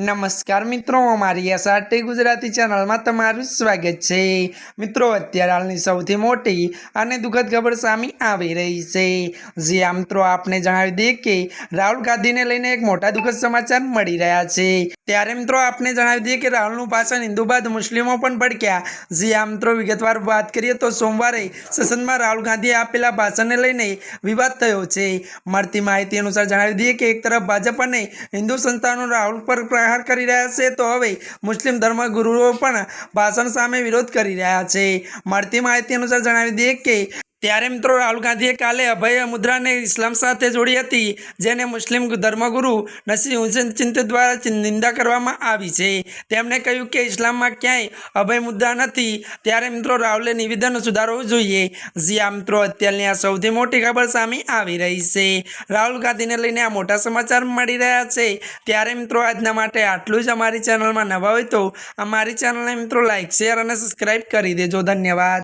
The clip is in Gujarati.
નમસ્કાર મિત્રો, અમારી એસઆરટી ગુજરાતી ચેનલમાં તમારું સ્વાગત છે. મિત્રો, અત્યારે હાલની સૌથી મોટી અને દુઃખદ ખબર સામે આવી રહી છે. જે આ મિત્રો, આપને જણાવી દઈએ કે રાહુલ ગાંધીને લઈને એક મોટા દુઃખદ સમાચાર મળી રહ્યા છે. ત્યારે, મિત્રો, આપને જણાવી દઈએ કે રાહુલનું ભાષણ હિન્દુ બાદ મુસ્લિમો પણ ભડક્યા. જે આ મિત્રો, વિગતવાર વાત કરીએ તો સોમવારે સંસદમાં રાહુલ ગાંધીએ આપેલા ભાષણને લઈને વિવાદ થયો છે. મળતી માહિતી અનુસાર જણાવી દઈએ કે એક તરફ ભાજપ અને હિન્દુ સંસ્થાનો રાહુલ પર પ્રહાર કરી રહ્યા છે, તો હવે મુસ્લિમ ધર્મગુરુઓ પણ ભાષણ સામે વિરોધ કરી રહ્યા છે. મળતી માહિતી અનુસાર જણાવી દઈએ કે ત્યારે મિત્રો રાહુલ ગાંધીએ કાલે અભય મુદ્રાને ઇસ્લામ સાથે જોડી હતી, જેને મુસ્લિમ ધર્મગુરુ નસી હુસેન ચિંત દ્વારા નિંદા કરવામાં આવી છે. તેમણે કહ્યું કે ઇસ્લામમાં ક્યાંય અભય મુદ્રા નથી, ત્યારે મિત્રો રાહુલે નિવેદન સુધારવું જોઈએ. જે આ મિત્રો, અત્યારની આ સૌથી મોટી ખબર સામે આવી રહી છે. રાહુલ ગાંધીને લઈને આ મોટા સમાચાર મળી રહ્યા છે. ત્યારે મિત્રો આજના માટે આટલું જ અમારી ચેનલમાં નવા હોય તો અમારી ચેનલને મિત્રો લાઇક શેર અને સબસ્ક્રાઈબ કરી દેજો. ધન્યવાદ.